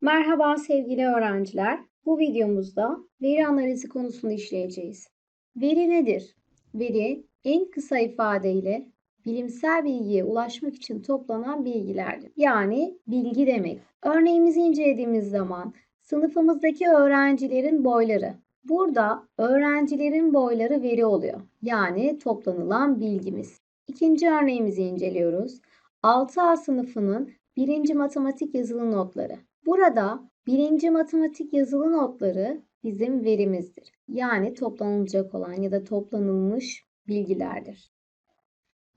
Merhaba sevgili öğrenciler. Bu videomuzda veri analizi konusunu işleyeceğiz. Veri nedir? Veri en kısa ifadeyle bilimsel bilgiye ulaşmak için toplanan bilgilerdir. Yani bilgi demek. Örneğimizi incelediğimiz zaman sınıfımızdaki öğrencilerin boyları. Burada öğrencilerin boyları veri oluyor. Yani toplanılan bilgimiz. İkinci örneğimizi inceliyoruz. 6A sınıfının birinci matematik yazılı notları. Burada birinci matematik yazılı notları bizim verimizdir. Yani toplanılacak olan ya da toplanılmış bilgilerdir.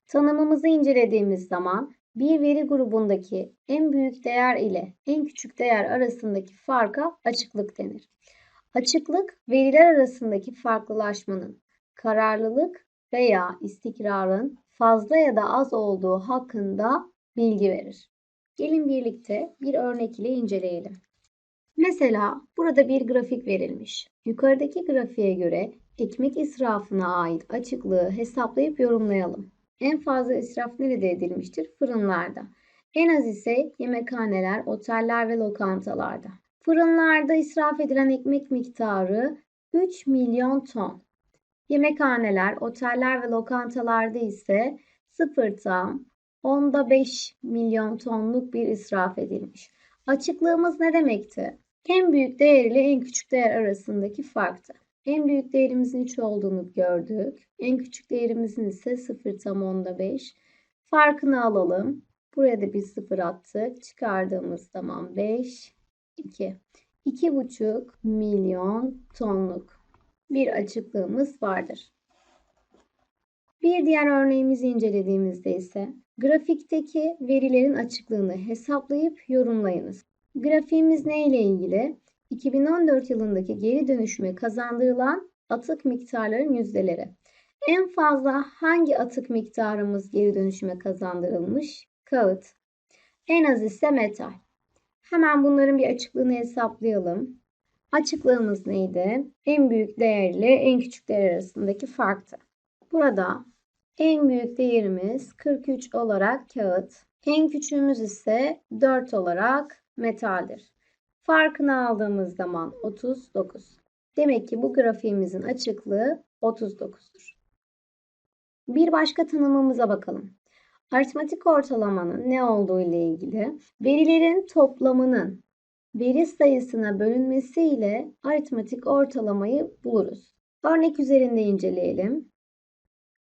Tanımımızı incelediğimiz zaman bir veri grubundaki en büyük değer ile en küçük değer arasındaki farka açıklık denir. Açıklık veriler arasındaki farklılaşmanın, kararlılık veya istikrarın fazla ya da az olduğu hakkında bilgi verir. Gelin birlikte bir örnek ile inceleyelim. Mesela burada bir grafik verilmiş. Yukarıdaki grafiğe göre ekmek israfına ait açıklığı hesaplayıp yorumlayalım. En fazla israf nerede edilmiştir? Fırınlarda. En az ise yemekhaneler, oteller ve lokantalarda. Fırınlarda israf edilen ekmek miktarı 3 milyon ton. Yemekhaneler, oteller ve lokantalarda ise 0 tam onda 5 milyon tonluk bir israf edilmiş. Açıklığımız ne demekti? En büyük değer ile en küçük değer arasındaki farktı. En büyük değerimizin 3 olduğunu gördük. En küçük değerimizin ise 0 tam onda 5. Farkını alalım. Buraya da bir 0 attık. Çıkardığımız zaman 5, 2. 2,5 milyon tonluk bir açıklığımız vardır. Bir diğer örneğimizi incelediğimizde ise grafikteki verilerin açıklığını hesaplayıp yorumlayınız. Grafiğimiz ne ile ilgili? 2014 yılındaki geri dönüşüme kazandırılan atık miktarların yüzdeleri. En fazla hangi atık miktarımız geri dönüşüme kazandırılmış? Kağıt. En az ise metal. Hemen bunların bir açıklığını hesaplayalım. Açıklığımız neydi? En büyük değer ile en küçük değer arasındaki farktı. Burada en büyük değerimiz 43 olarak kağıt. En küçüğümüz ise 4 olarak metaldir. Farkını aldığımız zaman 39. Demek ki bu grafiğimizin açıklığı 39'dur. Bir başka tanımımıza bakalım. Aritmetik ortalamanın ne olduğu ile ilgili verilerin toplamının veri sayısına bölünmesi ile aritmetik ortalamayı buluruz. Örnek üzerinde inceleyelim.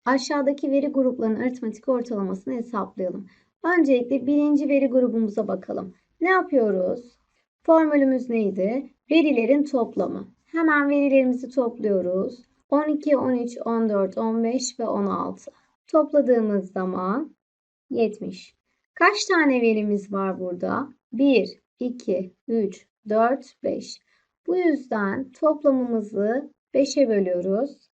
Aşağıdaki veri gruplarının aritmetik ortalamasını hesaplayalım. Öncelikle birinci veri grubumuza bakalım. Ne yapıyoruz? Formülümüz neydi? Verilerin toplamı. Hemen verilerimizi topluyoruz. 12, 13, 14, 15 ve 16. Topladığımız zaman 70. Kaç tane verimiz var burada? 1, 2, 3, 4, 5. Bu yüzden toplamımızı 5'e bölüyoruz.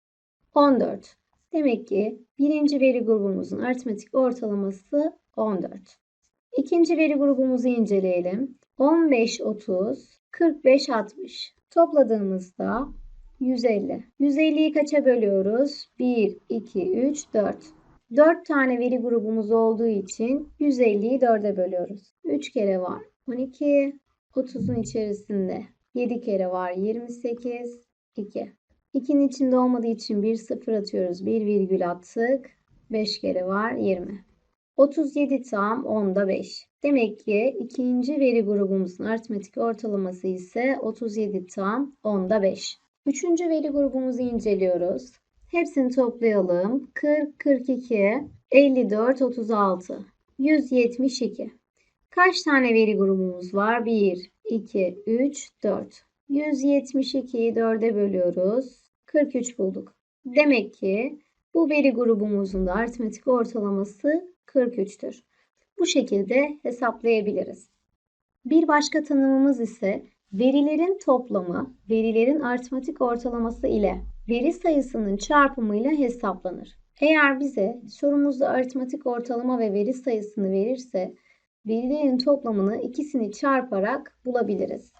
14. Demek ki birinci veri grubumuzun aritmetik ortalaması 14. İkinci veri grubumuzu inceleyelim. 15, 30, 45, 60. Topladığımızda 150. 150'yi kaça bölüyoruz? 1, 2, 3, 4. 4 tane veri grubumuz olduğu için 150'yi 4'e bölüyoruz. 3 kere var 12. 30'un içerisinde 7 kere var 28. 2. 2'nin içinde olmadığı için bir sıfır atıyoruz. Bir virgül attık. 5 kere var 20. 37 tam 10'da 5. Demek ki ikinci veri grubumuzun aritmetik ortalaması ise 37 tam 10'da 5. Üçüncü veri grubumuzu inceliyoruz. Hepsini toplayalım. 40, 42, 54, 36, 172. Kaç tane veri grubumuz var? 1, 2, 3, 4. 172'yi 4'e bölüyoruz. 43 bulduk. Demek ki bu veri grubumuzun da aritmetik ortalaması 43'tür. Bu şekilde hesaplayabiliriz. Bir başka tanımımız ise verilerin toplamı verilerin aritmetik ortalaması ile veri sayısının çarpımıyla hesaplanır. Eğer bize sorumuzda aritmetik ortalama ve veri sayısını verirse verilerin toplamını ikisini çarparak bulabiliriz.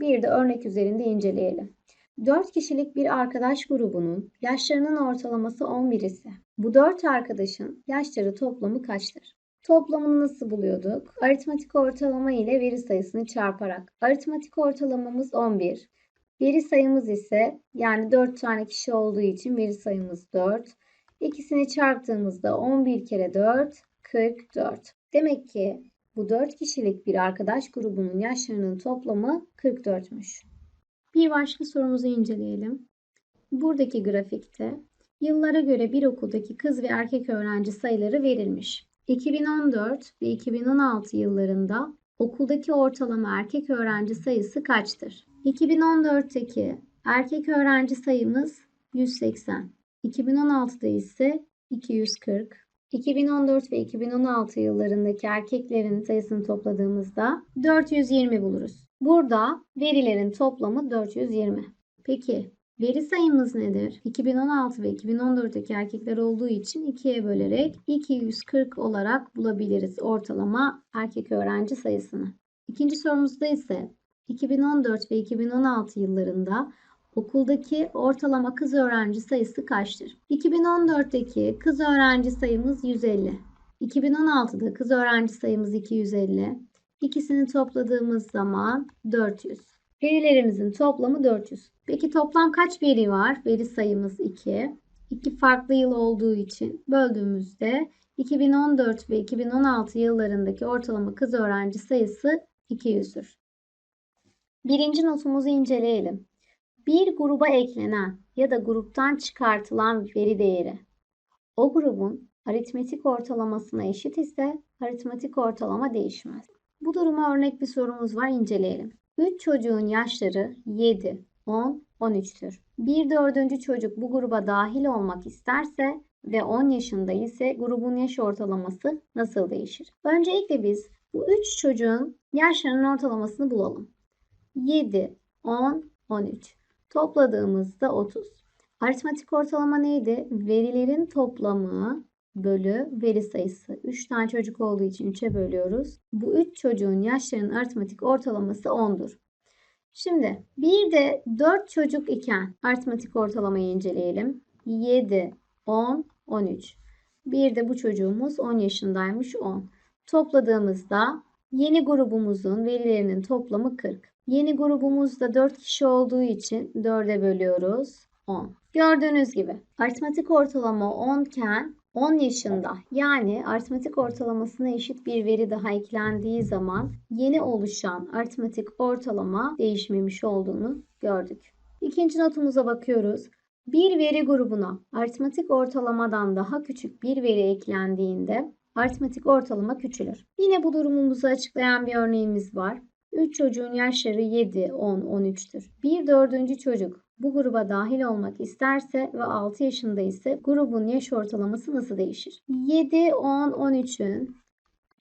Bir de örnek üzerinde inceleyelim. 4 kişilik bir arkadaş grubunun yaşlarının ortalaması 11 ise bu 4 arkadaşın yaşları toplamı kaçtır? Toplamını nasıl buluyorduk? Aritmatik ortalama ile veri sayısını çarparak. Aritmatik ortalamamız 11. Veri sayımız ise yani 4 tane kişi olduğu için veri sayımız 4. İkisini çarptığımızda 11 kere 4 44. Demek ki bu 4 kişilik bir arkadaş grubunun yaşlarının toplamı 44'müş. Bir başka sorumuzu inceleyelim. Buradaki grafikte yıllara göre bir okuldaki kız ve erkek öğrenci sayıları verilmiş. 2014 ve 2016 yıllarında okuldaki ortalama erkek öğrenci sayısı kaçtır? 2014'teki erkek öğrenci sayımız 180. 2016'da ise 240. 2014 ve 2016 yıllarındaki erkeklerin sayısını topladığımızda 420 buluruz. Burada verilerin toplamı 420. Peki veri sayımız nedir? 2016 ve 2014'teki erkekler olduğu için 2'ye bölerek 240 olarak bulabiliriz ortalama erkek öğrenci sayısını. İkinci sorumuzda ise 2014 ve 2016 yıllarında okuldaki ortalama kız öğrenci sayısı kaçtır? 2014'teki kız öğrenci sayımız 150. 2016'da kız öğrenci sayımız 250. İkisini topladığımız zaman 400. Verilerimizin toplamı 400. Peki toplam kaç veri var? Veri sayımız 2. İki farklı yıl olduğu için böldüğümüzde 2014 ve 2016 yıllarındaki ortalama kız öğrenci sayısı 200'dür. Birinci notumuzu inceleyelim. Bir gruba eklenen ya da gruptan çıkartılan veri değeri o grubun aritmetik ortalamasına eşit ise aritmetik ortalama değişmez. Bu duruma örnek bir sorumuz var inceleyelim. 3 çocuğun yaşları 7, 10, 13'tür. Bir dördüncü çocuk bu gruba dahil olmak isterse ve 10 yaşında ise grubun yaş ortalaması nasıl değişir? Öncelikle biz bu 3 çocuğun yaşlarının ortalamasını bulalım. 7, 10, 13. Topladığımızda 30. Aritmetik ortalama neydi? Verilerin toplamı bölü veri sayısı. 3 tane çocuk olduğu için 3'e bölüyoruz. Bu 3 çocuğun yaşlarının aritmetik ortalaması 10'dur. Şimdi bir de 4 çocuk iken aritmetik ortalamayı inceleyelim. 7, 10, 13. Bir de bu çocuğumuz 10 yaşındaymış 10. Topladığımızda yeni grubumuzun verilerinin toplamı 40. Yeni grubumuzda 4 kişi olduğu için 4'e bölüyoruz 10. Gördüğünüz gibi aritmetik ortalama 10 iken 10 yaşında yani aritmetik ortalamasına eşit bir veri daha eklendiği zaman yeni oluşan aritmetik ortalama değişmemiş olduğunu gördük. İkinci notumuza bakıyoruz. Bir veri grubuna aritmetik ortalamadan daha küçük bir veri eklendiğinde aritmetik ortalama küçülür. Yine bu durumumuzu açıklayan bir örneğimiz var. 3 çocuğun yaşları 7, 10, 13'tür. Bir dördüncü çocuk bu gruba dahil olmak isterse ve 6 yaşında ise grubun yaş ortalaması nasıl değişir? 7, 10, 13'ün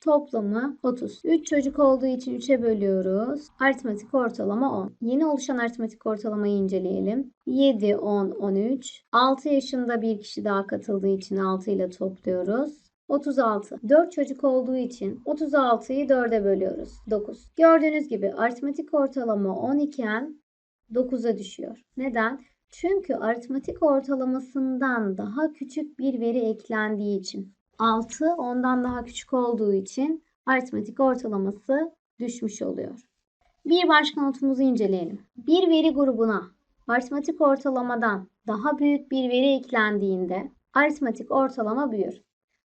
toplamı 30. 3 çocuk olduğu için 3'e bölüyoruz. Aritmetik ortalama 10. Yeni oluşan aritmetik ortalamayı inceleyelim. 7, 10, 13. 6 yaşında bir kişi daha katıldığı için 6 ile topluyoruz. 36. 4 çocuk olduğu için 36'yı 4'e bölüyoruz. 9. Gördüğünüz gibi aritmetik ortalama 10 iken 9'a düşüyor. Neden? Çünkü aritmetik ortalamasından daha küçük bir veri eklendiği için. 6 ondan daha küçük olduğu için aritmetik ortalaması düşmüş oluyor. Bir başka notumuzu inceleyelim. Bir veri grubuna aritmetik ortalamadan daha büyük bir veri eklendiğinde aritmetik ortalama büyür.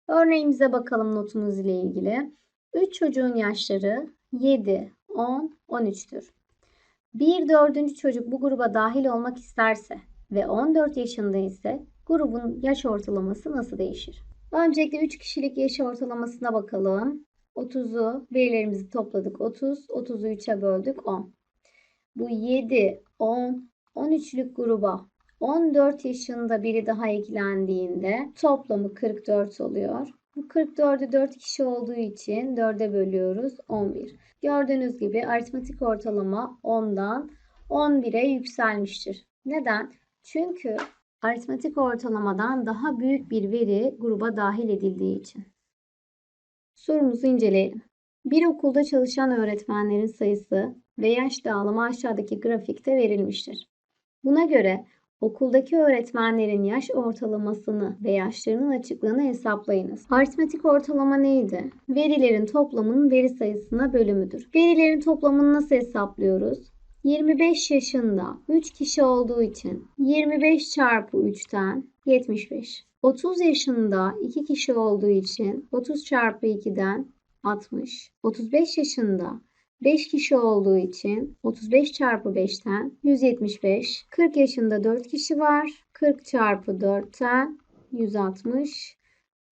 Örneğimize bakalım notumuz ile ilgili. 3 çocuğun yaşları 7, 10, 13'tür. Bir dördüncü çocuk bu gruba dahil olmak isterse ve 14 yaşında ise grubun yaş ortalaması nasıl değişir? Öncelikle 3 kişilik yaş ortalamasına bakalım. 30'u verilerimizi topladık 30. 30'u 3'e böldük 10. Bu 7, 10, 13'lük gruba 14 yaşında biri daha eklendiğinde toplamı 44 oluyor. Bu 44'ü 4 kişi olduğu için 4'e bölüyoruz 11. Gördüğünüz gibi aritmetik ortalama 10'dan 11'e yükselmiştir. Neden? Çünkü aritmetik ortalamadan daha büyük bir veri gruba dahil edildiği için. Sorumuzu inceleyelim. Bir okulda çalışan öğretmenlerin sayısı ve yaş dağılımı aşağıdaki grafikte verilmiştir. Buna göre okuldaki öğretmenlerin yaş ortalamasını ve yaşlarının açıklığını hesaplayınız. Aritmetik ortalama neydi? Verilerin toplamının veri sayısına bölümüdür. Verilerin toplamını nasıl hesaplıyoruz? 25 yaşında 3 kişi olduğu için 25 çarpı 3'ten 75. 30 yaşında 2 kişi olduğu için 30 çarpı 2'den 60. 35 yaşında 5 kişi olduğu için 35 çarpı 5'ten 175. 40 yaşında 4 kişi var. 40 çarpı 4'ten 160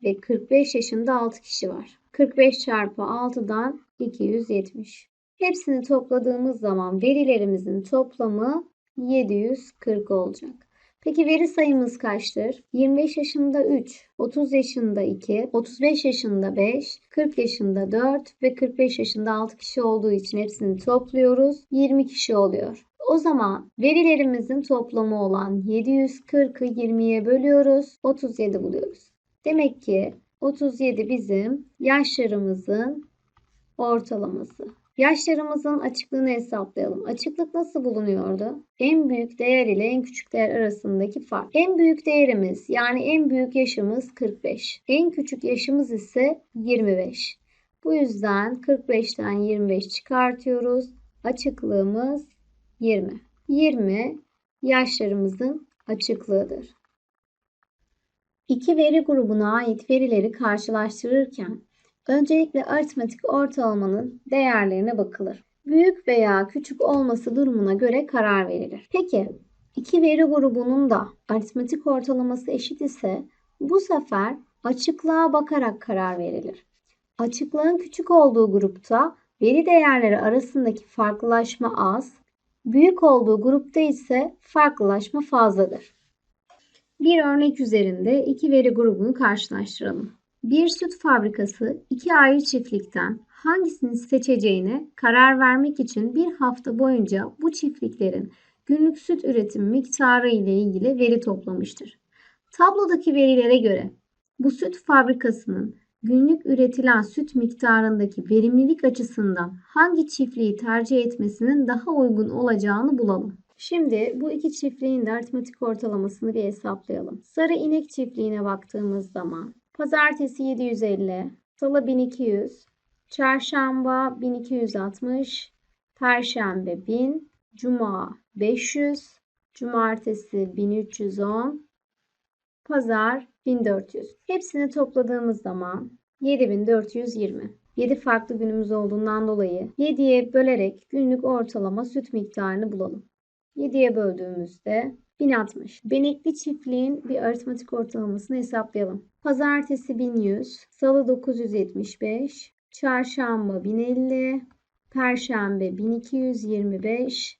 ve 45 yaşında 6 kişi var. 45 çarpı 6'dan 270. Hepsini topladığımız zaman verilerimizin toplamı 740 olacak. Peki veri sayımız kaçtır? 25 yaşında 3, 30 yaşında 2, 35 yaşında 5, 40 yaşında 4 ve 45 yaşında 6 kişi olduğu için hepsini topluyoruz. 20 kişi oluyor. O zaman verilerimizin toplamı olan 740'ı 20'ye bölüyoruz. 37 buluyoruz. Demek ki 37 bizim yaşlarımızın ortalaması. Yaşlarımızın açıklığını hesaplayalım. Açıklık nasıl bulunuyordu? En büyük değer ile en küçük değer arasındaki fark. En büyük değerimiz yani en büyük yaşımız 45. En küçük yaşımız ise 25. Bu yüzden 45'ten 25 çıkartıyoruz. Açıklığımız 20. 20 yaşlarımızın açıklığıdır. İki veri grubuna ait verileri karşılaştırırken Öncelikle aritmetik ortalamanın değerlerine bakılır. Büyük veya küçük olması durumuna göre karar verilir. Peki iki veri grubunun da aritmetik ortalaması eşit ise bu sefer açıklığa bakarak karar verilir. Açıklığın küçük olduğu grupta veri değerleri arasındaki farklılaşma az, büyük olduğu grupta ise farklılaşma fazladır. Bir örnek üzerinde iki veri grubunu karşılaştıralım. Bir süt fabrikası iki ayrı çiftlikten hangisini seçeceğine karar vermek için bir hafta boyunca bu çiftliklerin günlük süt üretim miktarı ile ilgili veri toplamıştır. Tablodaki verilere göre bu süt fabrikasının günlük üretilen süt miktarındaki verimlilik açısından hangi çiftliği tercih etmesinin daha uygun olacağını bulalım. Şimdi bu iki çiftliğin de aritmetik ortalamasını bir hesaplayalım. Sarı inek çiftliğine baktığımız zaman Pazartesi 750, Salı 1200, Çarşamba 1260, Perşembe 1000, Cuma 500, Cumartesi 1310, Pazar 1400. Hepsini topladığımız zaman 7420. 7 farklı günümüz olduğundan dolayı 7'ye bölerek günlük ortalama süt miktarını bulalım. 7'ye böldüğümüzde 1060. Benekli çiftliğin bir aritmatik ortalamasını hesaplayalım. Pazartesi 1100, Salı 975, Çarşamba 1050, Perşembe 1225,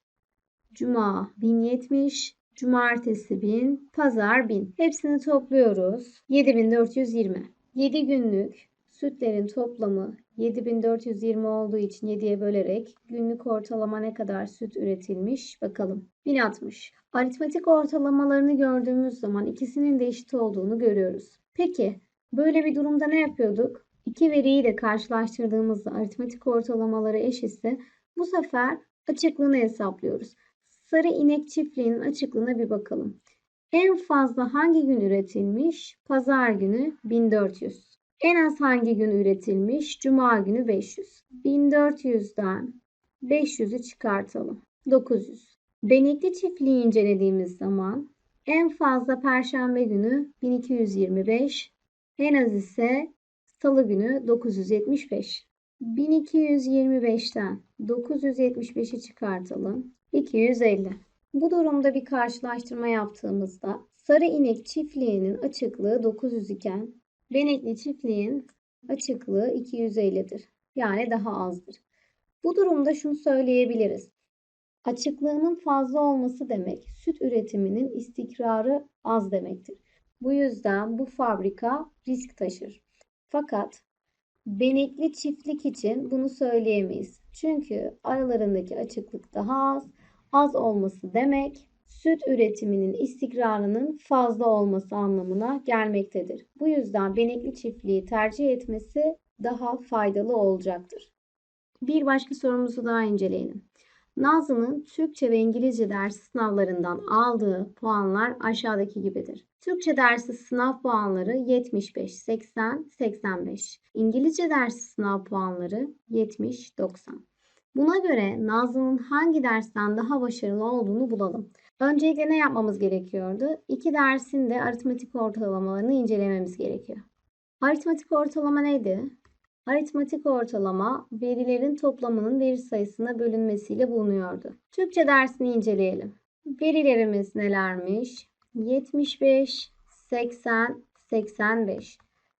Cuma 1070, Cumartesi 1000, Pazar 1000. Hepsini topluyoruz. 7420. 7 günlük sütlerin toplamı 7420 olduğu için 7'ye bölerek günlük ortalama ne kadar süt üretilmiş bakalım. 1060. Aritmetik ortalamalarını gördüğümüz zaman ikisinin de eşit olduğunu görüyoruz. Peki böyle bir durumda ne yapıyorduk? İki veriyi de karşılaştırdığımızda aritmetik ortalamaları eşitse bu sefer açıklığını hesaplıyoruz. Sarı inek çiftliğinin açıklığına bir bakalım. En fazla hangi gün üretilmiş? Pazar günü 1400. En az hangi gün üretilmiş? Cuma günü 500. 1400'den 500'ü çıkartalım. 900. Benekli çiftliği incelediğimiz zaman en fazla perşembe günü 1225, en az ise salı günü 975. 1225'ten 975'i çıkartalım. 250. Bu durumda bir karşılaştırma yaptığımızda sarı inek çiftliğinin açıklığı 900 iken benekli çiftliğin açıklığı 250'dir. Yani daha azdır. Bu durumda şunu söyleyebiliriz. Açıklığının fazla olması demek süt üretiminin istikrarı az demektir. Bu yüzden bu fabrika risk taşır. Fakat benekli çiftlik için bunu söyleyemeyiz. Çünkü aralarındaki açıklık daha az. Az olması demek süt üretiminin istikrarının fazla olması anlamına gelmektedir. Bu yüzden benekli çiftliği tercih etmesi daha faydalı olacaktır. Bir başka sorumuzu daha inceleyelim. Nazlı'nın Türkçe ve İngilizce dersi sınavlarından aldığı puanlar aşağıdaki gibidir. Türkçe dersi sınav puanları 75, 80, 85. İngilizce dersi sınav puanları 70, 90. Buna göre Nazlı'nın hangi dersten daha başarılı olduğunu bulalım. Öncelikle ne yapmamız gerekiyordu? İki dersin de aritmetik ortalamalarını incelememiz gerekiyor. Aritmetik ortalama neydi? Aritmetik ortalama verilerin toplamının veri sayısına bölünmesiyle bulunuyordu. Türkçe dersini inceleyelim. Verilerimiz nelermiş? 75, 80, 85.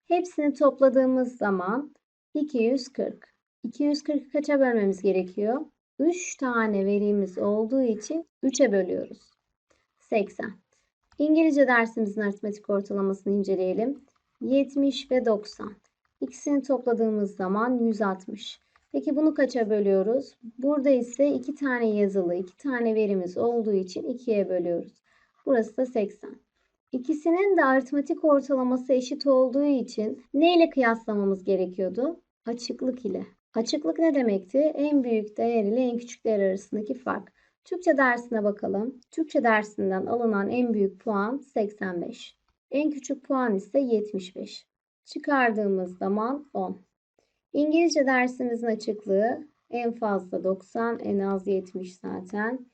Hepsini topladığımız zaman 240. 240'ı kaça bölmemiz gerekiyor? 3 tane verimiz olduğu için 3'e bölüyoruz. 80. İngilizce dersimizin aritmetik ortalamasını inceleyelim. 70 ve 90. İkisini topladığımız zaman 160. Peki bunu kaça bölüyoruz? Burada ise 2 tane yazılı, 2 tane verimiz olduğu için 2'ye bölüyoruz. Burası da 80. İkisinin de aritmetik ortalaması eşit olduğu için ne ile kıyaslamamız gerekiyordu? Açıklık ile. Açıklık ne demekti? En büyük değer ile en küçük değer arasındaki fark. Türkçe dersine bakalım. Türkçe dersinden alınan en büyük puan 85. En küçük puan ise 75. Çıkardığımız zaman 10. İngilizce dersimizin açıklığı en fazla 90, en az 70 zaten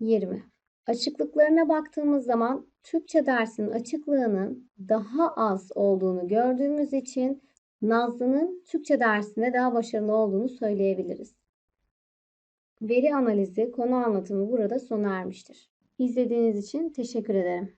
20. Açıklıklarına baktığımız zaman Türkçe dersinin açıklığının daha az olduğunu gördüğümüz için Nazlı'nın Türkçe dersinde daha başarılı olduğunu söyleyebiliriz. Veri analizi, konu anlatımı burada sona ermiştir. İzlediğiniz için teşekkür ederim.